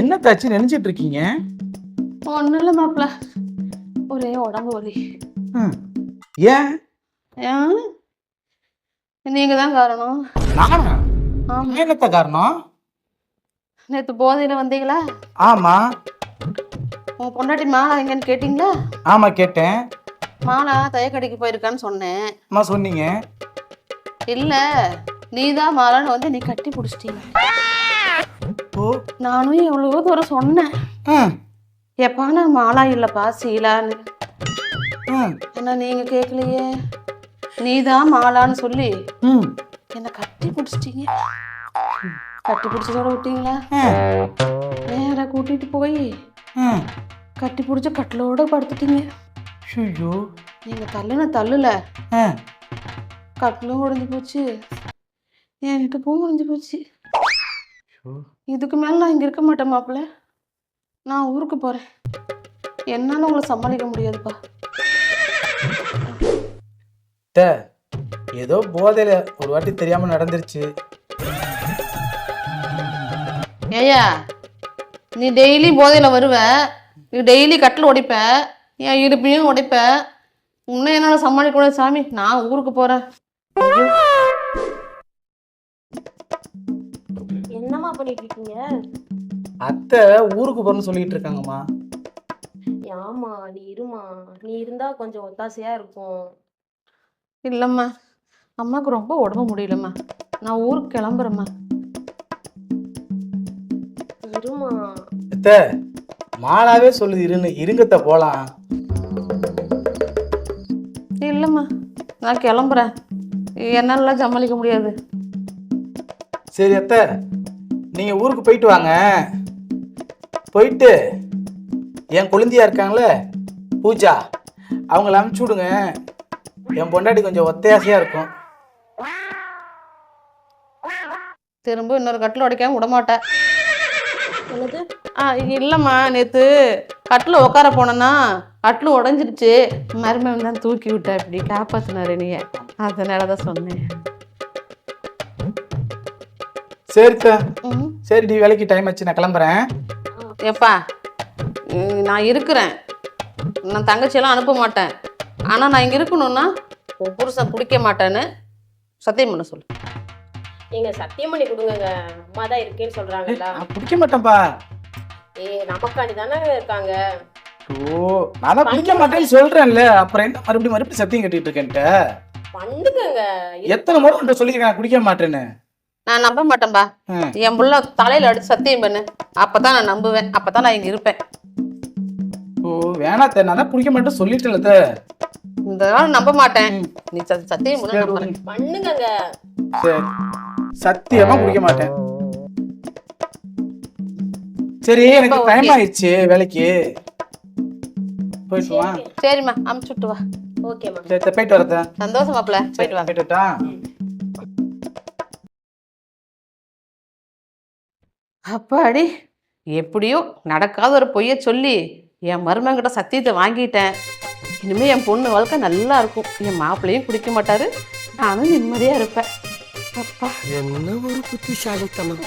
என்ன தாச்சு நினைச்சிட்டு இருக்கீங்க? ஒன்றும் இல்லை மாப்பிள்ள ஒரே உடம்பு வலி. ஏன்? ஏன்? நீங்கள் தான் காரணம். நானா? என்னத்த காரணம்? நேற்று போதையில் வந்தீங்களா? ஆமா. உன் பொண்டாட்டி மாலா எங்கன்னு கேட்டிங்களா? ஆமா கேட்டேன். மாலா தையக்கடைக்கு போயிருக்கான்னு சொன்னேன். அம்மா சொன்னீங்க. இல்லை நீ தான் மாலான்னு வந்து நீ கட்டி பிடிச்சிட்டீங்க. ஓ நானும் எவ்வளவோ தூரம் சொன்னேன். எப்பா நான் மாலா இல்லைப்பா சீலான்னு. ஆனால் நீங்கள் கேட்கலையே நீ தான் மாலான்னு சொல்லி என்னை கட்டி பிடிச்சிட்டீங்க? கட்டி பிடிச்சதோட விட்டீங்களா? ம், நேராக கூட்டிகிட்டு போய் கட்டி பிடிச்ச கட்டிலோட படுத்துட்டீங்க. ஐயோ. நீங்கள் தள்ளுன தள்ளுல கட்டிலும் உடைஞ்சு போச்சு. என்கிட்ட பூ உடைஞ்சு போச்சு. இதுக்கு மேலே நான் இங்கே இருக்க மாட்டேன் மாப்பிள்ள. நான் ஊருக்கு போகிறேன் என்னால் உங்களை சமாளிக்க முடியாதுப்பா. அத்தை, ஏதோ போதையில ஒரு வாட்டி தெரியாம நடந்துருச்சு. ஏய்யா நீ டெய்லி போதையில் வருவ. நீ டெய்லி கட்டில் உடைப்ப. என் இடுப்பையும் உடைப்ப. இன்னும் என்னால் சமாளிக்க கூடாது சாமி. நான் ஊருக்கு போகிறேன் பண்ணிட்டு இருக்கீங்க அத்தை ஊருக்கு போறேன்னு சொல்லிட்டு இருக்காங்கம்மா. ஆமா நீ இருமா. நீ இருந்தா கொஞ்சம் ஒத்தாசையா இருக்கும். இல்லைம்மா. அம்மாவுக்கு ரொம்ப உடம்பு முடியலம்மா. நான் ஊருக்கு கிளம்புறேம்மா. இருமா. அத்தை மாலாவே சொல்லுது இருன்னு இருங்கத்த போலாம். இல்லைம்மா. நான் கிளம்புறேன். என்னாலலாம் சமாளிக்க முடியாது. சரி அத்தை. நீங்க ஊருக்கு போயிட்டு வாங்க. போயிட்டு என் குழந்தையா இருக்காங்களே பூஜா அவங்கள அனுப்பிச்சி விடுங்க. என் பொண்டாட்டி கொஞ்சம் ஒத்தையாசையா இருக்கும். திரும்ப இன்னொரு கட்டில் உடைக்காம விட மாட்டேன் என்னது? ஆ இல்லைம்மா நேற்று கட்டில் உட்கார போனேன்னா கட்டில் உடஞ்சிருச்சு. மருமகன் தான் தூக்கி விட்டேன் இப்படி காப்பாற்றினாரு நீ அதனால தான் சொன்னேன். சரி அத்தை. ம். சரி டி வேலைக்கு டைம் ஆச்சு நான் கிளம்புறேன். ஏப்பா ம், நான் இருக்கிறேன். நான் தங்கச்சியெல்லாம் அனுப்ப மாட்டேன். ஆனால் நான் இங்கே இருக்கணும்னா உன் புருஷன் பிடிக்க மாட்டேன்னு சத்தியம் பண்ண சொல்லு. நீங்க சத்தியம் பண்ணி கொடுங்கங்க. அம்மா தான் இருக்கேன்னு சொல்றாங்கல்ல. நான் பிடிக்க மாட்டேன்ப்பா. ஏ நமக்காண்டி தானே இருக்காங்க. ஓ நான் தான் பிடிக்க மாட்டேன்னு சொல்றேன்ல. அப்புறம் என்ன மறுபடியும் மறுபடியும் சத்தியம் கட்டிட்டு இருக்கேன்ட்ட? பண்ணுங்கங்க. எத்தனை முறை உன்ட்ட சொல்லியிருக்கேன் நான் குடிக்க மாட்டேன்னு? நான் நம்ப மாட்டேன்பா. என் புள்ள தலையில் அடிச்சு சத்தியம் பண்ணு. அப்போ தான் நான் நம்புவேன். அப்போ தான் நான் இங்கே இருப்பேன். ஓ வேணாத்த நான் தான் குடிக்க மாட்டேன்னு சொல்லிட்டேன்ல அத்தை. இந்த நாள் நம்ப மாட்டேன். நீ சத்தியம் பண்ணு பண்ணுங்கங்க சரி சத்தியமா குடிக்க மாட்டேன். சரி எனக்கு டைம். ஆயிடுச்சு வேலைக்கு. போயிட்டு வா. சரிம்மா அமுச்சு விட்டு வா. ஓகேம்மா சரி போயிட்டு வரத்த சந்தோஷம் மாப்பிள்ள. போயிட்டு வா போயிட்டு அப்பாடி எப்படியோ நடக்காத ஒரு பொய்ய சொல்லி என் மருமங்கிட்ட சத்தியத்தை வாங்கிட்டேன். இனிமேல் என் பொண்ணு வாழ்க்கை நல்லா இருக்கும். என் மாப்பிள்ளையும் குடிக்க மாட்டாரு. நானும் நிம்மதியாக இருப்பேன். அப்பா. என்ன ஒரு புத்திசாலித்தனம்.